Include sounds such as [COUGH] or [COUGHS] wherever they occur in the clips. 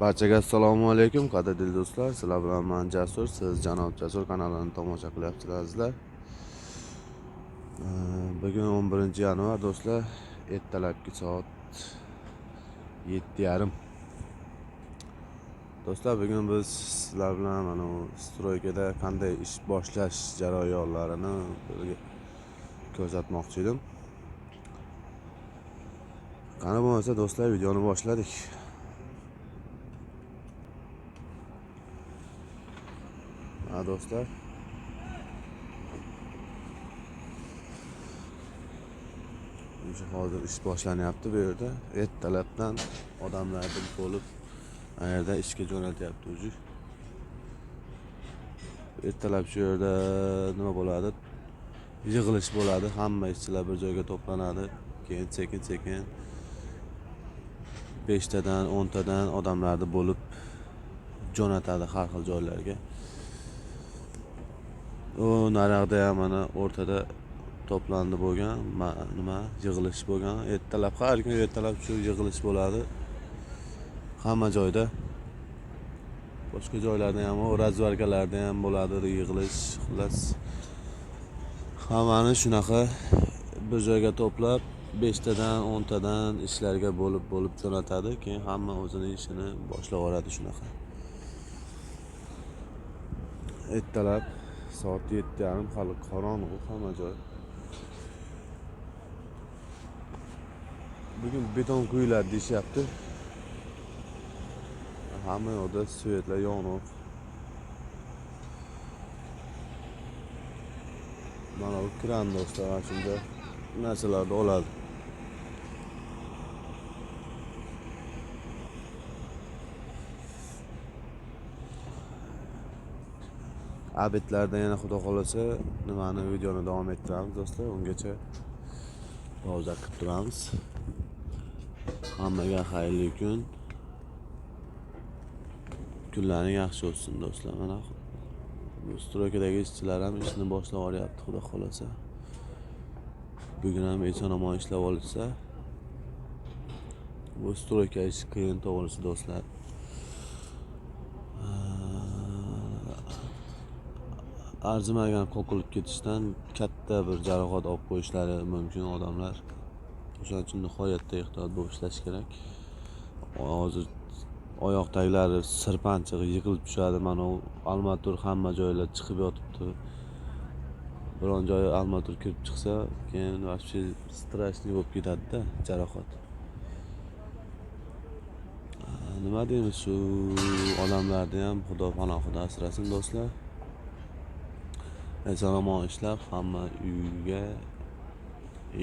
barchaga assalomu alaykum qadrli do'stlar. Sizlar bilan man jasur siz janob jasur kanalini tomosha qilyapsizlar Ee, bugun 11 yanvar do'stlar. Ertalabki soat yetti yarim. Do'stlar bugun biz sizlar bilan mana bu stroykada qanday ish boshlash jarayonlarini ko'rsatmoqchi edim. Qani bo'lmasa do'stlar videoni boshladik adına dostlar. Hozir hozir ish boshlanyapti bu yerda. Et talabdan odamlarni bo'lib yerda ishga şey jo'natyapti o'zi. Et talab shu yerda nima bo'ladi? Yig'ilish bo'ladi, hamma ishchilar bir joyga to'planadi. Keyin sekin-sekin 5 tadan, 10 tadan odamlarni bo'lib jo'natadi har xil naryoqda ham mana o'rtada to'plandi bo'lgan ma- nima yig'ilish bo'lgan. Ertalab har kun ertalab shu yig'ilish bo'ladi. Hamma joyda. Boshqa joylarda ham razvarkalarda ham bo'ladi yig'ilish xullas. Hammani shunaqa bir joyga to'plab beshtadan o'ntadan ishlarga bo'lib bo'lib jo'natadi keyin hamma o'zini ishini boshlab yuboradi shunaqa. Ertalab soat yetti yarim hali qorong'u hamma joy bugun beton quyiladi deyishyapti hamma yoqda svetlar yoniq mana bu kran do'stlar mana shunda narsalarni abidlarda yana xudo xohlasa nimani videoni davom ettiramiz do'stlar. Ungacha pauza qilib turamiz hammaga xayrli kun kunlaring yaxshi o'tsin do'stlar mana stroykadagi ishchilar ham ishni boshlab yuboryapti xudo xohlasa bugun ham eson omon ishlab olishsa bu stroyka ishi qiyin to'g'risi do'stlar arzimagan qoqilib ketishdan katta bir jarohat olib qo'yishlari mumkin odamlar. O'shaning uchun nihoyatda ehtiyot bo'lib ishlash kerak. Hozir oyoq taglari sirpanchiq yiqilib tushadi. Mana u almatur hamma joylar chiqib yotibdi. Biron joyi almatur kirib chiqsa keyin вообще страшный bo'lib ketadida jarohat. Nima deymiz shu odamlarni ham xudo panohida asrasin do'stlar. eson omon ishlab hamma uyiga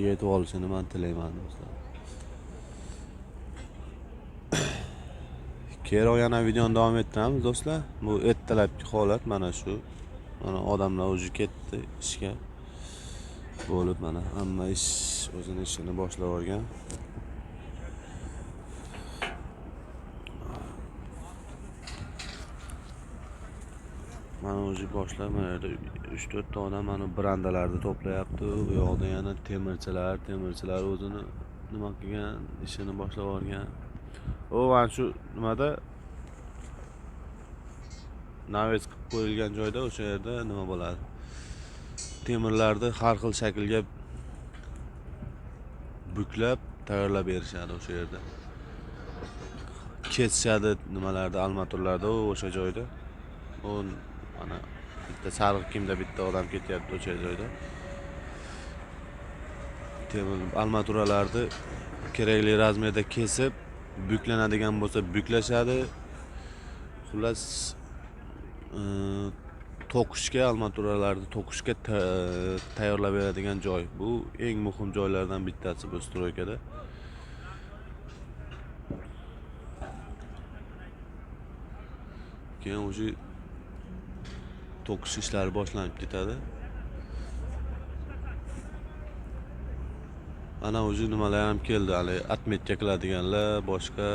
yetib olishini man tilayman do'stlar keyinroq yana videoni davom ettiramiz do'stlar bu ertalabki holat mana shu mana odamlar уже ketdi ishga bo'lib mana hamma ish o'zini ishini boshlab yuborgan mana o'zi boshlab mana yerda uch to'rtta odam mana brandalarni to'playapti. U yoqda yana temirchilar temirchilar o'zini nima qilgan ishini boshlab yuborgan u mana shu nimada? Naves qilib qo'yilgan joyda o'sha yerda nima bo'ladi? Temirlarni har xil shaklga buklab tayyorlab berishadi o'sha yerda. Kesishadi nimalarda armaturlarda o'sha joyda. U Hani bitta sariq kiyimda bitta odam ketyapti o'sha joyda şey armaturalarni kerakli razmerda kesib buklanadigan bo'lsa buklashadi xullas e, to'qishga armaturalarni to'qishga tayyorlab beradigan joy. Bu eng muhim joylardan bittasi bu stroykada keyin o'sha to'qish ishlari boshlanib ketadi ana уже nimalar ham keldi hali отметка qiladiganlar boshqa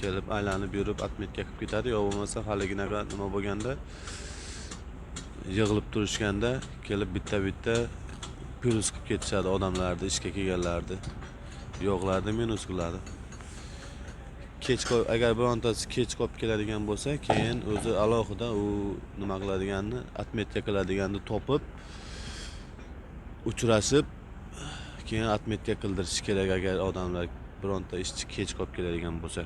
kelib aylanib yurib отметка qilib ketadi yo bo'lmasa haliginaqa nima bo'lganda yig'ilib turishganda kelib bitta bitta plyus qilib ketishadi odamlarni ishga kelganlarni yo'qlarni minus qiladi kech qolib agar birontasi kech qolib keladigan bo'lsa keyin o'zi alohida u nima qiladiganini отметка qiladiganini topib uchrashib keyin отметка qildirish kerak agar odamlar bironta ishchi kech qolib keladigan bo'lsa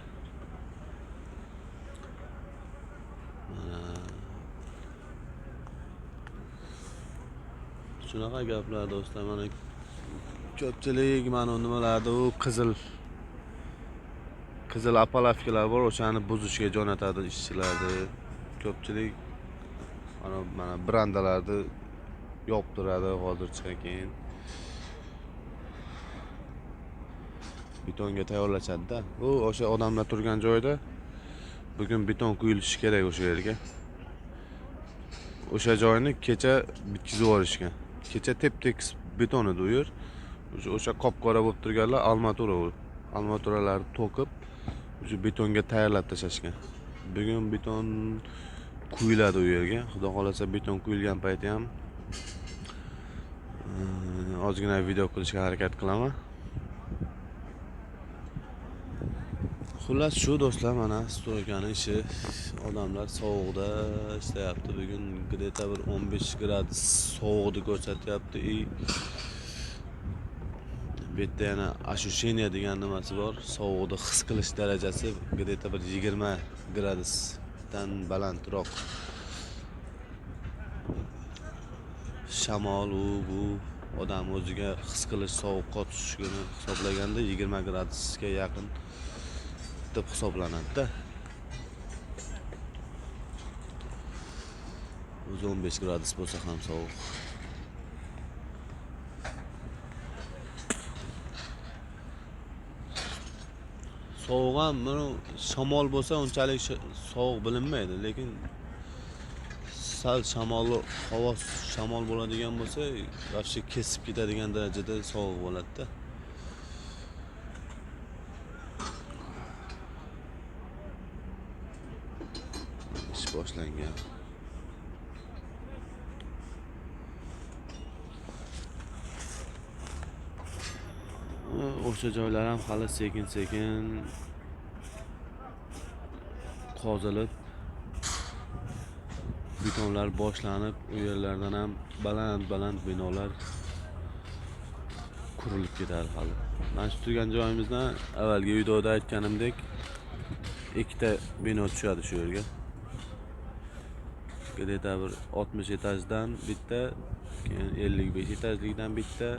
Mana. shunaqa gaplar do'stlar mana ko'pchilik mana nimalarda u qizil qizil apalavkalar bor o'shani buzishga jo'natadi ishchilarni. Ko'pchilik mana mana brandalarni yoptiradi hozircha keyin. Betonga tayyorlashadida bu o'sha odamlar turgan joyda bugun beton quyilishi kerak o'sha yerga. O'sha joyni kecha bitkazib yuborishgan. Kecha tep tekis beton edi u yer o'sha o'sha qop qora bo'lib turganlar armatura u armaturalarni to'kib o'sha betonga tayyorlab tashlashgan bugun beton quyiladi u yerga. Xudo xohlasa beton quyilgan payti ham ozgina video qilishga harakat qilaman. Xullas shu do'stlar mana stroykani ishi odamlar sovuqda ishlayapti. Bugun где то bir 15 gradus sovuqni ko'rsatyapti. и bu yerda yana ощущение degan nimasi bor? Sovuqni his qilish darajasi где то bir 20 gradusdan balandroq. Shamol u bu odam o'ziga his qilish sovuqqa tushishini hisoblaganda 20 gradusga yaqin deb hisoblanadida o'zi 15 gradus bo'lsa ham sovuq. Sovuq ham shamol bo'lsa unchalik sovuq bilinmaydi lekin sal shamolli havo shamol bo'ladigan bo'lsa вообще kesib ketadigan darajada sovuq bo'ladida. Ish boshlangan. o'sha joylar ham hali sekin sekin qozilib betonlar boshlanib u yerlardan ham baland baland binolar qurilib ketadi hali mana shu turgan joyimizdan avvalgi videoda aytganimdek ikkita bino tushadi shu yerga где то bir 60 etajdan bitta keyin 55 etajlikdan bitta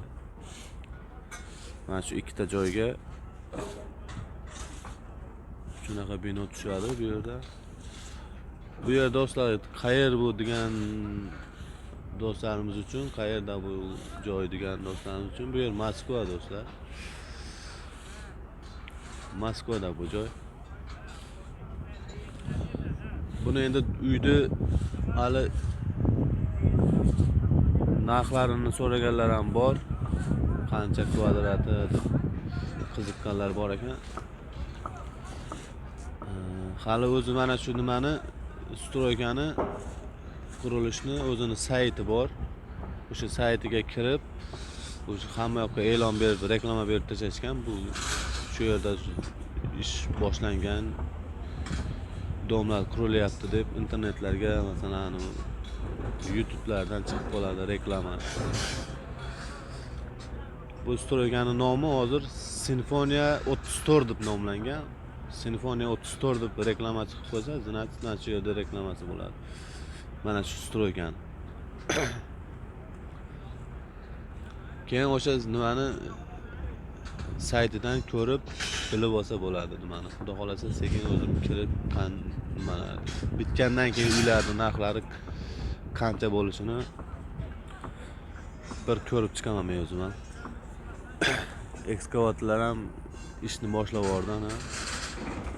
mana shu ikkita joyga shunaqa bino tushadi bu yerda. Bu yer do'stlar qayer bu degan do'stlarimiz uchun qayerda bu joy degan do'stlarimiz uchun bu yer moskva do'stlar. Moskvada bu joy. Buni endi uyni hali narxlarini so'raganlar ham bor qancha kvadrati deb qiziqqanlar bor ekan. Ee, hali o'zi mana shu nimani stroykani qurilishni o'zini sayti bor. O'sha saytiga kirib o'sha hamma yoqqa e'lon berib reklama berib tashlashgan. Bu shu yerda ish boshlangan. Domlar qurilyapti deb internetlarga masalan youtube'lardan chiqib qoladi reklama bu stroykani nomi hozir sinfoniya 34 deb nomlangan sinfoniya 34 deb reklama chiqib qolsa значит mana shu yerda reklamasi bo'ladi mana shu stroykani [COUGHS] keyin o'sha nimani saytidan ko'rib bilib olsa bo'ladi nimani xudo xohlasa sekin o'zim kirib qan mana bitgandan keyin uylarni narxlari qancha bo'lishini bir ko'rib chiqaman men o'zim ham ekskavatorlar ham ishni boshlab yubordi ana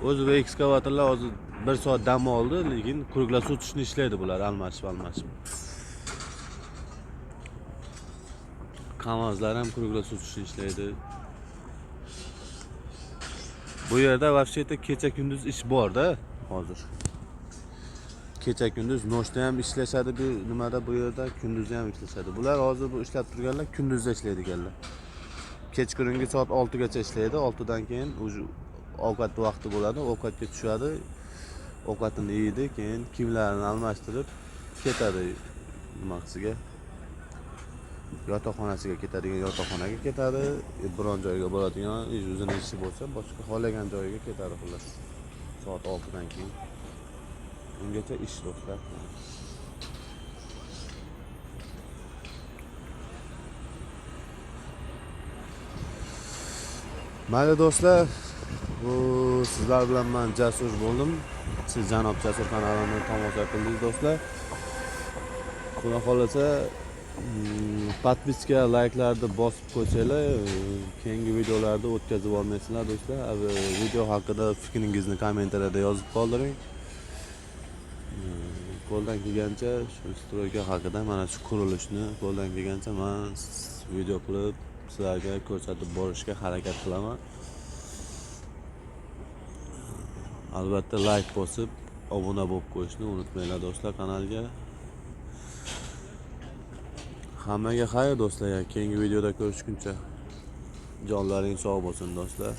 o'zi bu ekskavatorlar hozir bir soat dam oldi lekin kruglosutочный ishlaydi bular almashib almashib kamazlar ham kruglosutочный ishlaydi bu yerda вообще kecha kunduz ish borda hozir kecha kunduz noshda ham ishlashadi bu nimada bu yerda kunduzda ham ishlashadi bular hozir bu ishlab turganlar kunduzda ishlaydiganlar Kechqurungi soat oltigacha ishlaydi. Oltidan keyin уже ovqat vaqti bo'ladi. Ovqatga tushadi. Ovqatini yeydi keyin kiyimlarini almashtirib ketadi. Nimasiga yotoqxonasiga ketadigan yotoqxonaga ketadi. Biron joyga boradigan o'zini ishi bo'lsa boshqa xohlagan joyiga ketadi xullas. Soat oltidan keyin. Ungacha ish do'stlar mayli do'stlar bu sizlar bilan man jasur bo'ldim siz janob jasur kanalini tomosha qildingiz do'stlar xudo xohlasa mm, подписка layklarni bosib qo'ysanglar e, keyingi videolarda o'tkazib olmaysizlar do'stlar A, e, video haqida fikringizni kommentariyada yozib qoldiring Mm, qo'ldan kelgancha shu stroyka haqida mana shu qurilishni qo'ldan kelgancha man s- video qilib sizlarga ko'rsatib borishga harakat qilaman. Albatta layk bosib obuna bo'lib qo'yishni unutmanglar do'stlar kanalga. Hammaga xayr do'stlar keyingi videoda ko'rishguncha jonlaring sog' bo'lsin do'stlar.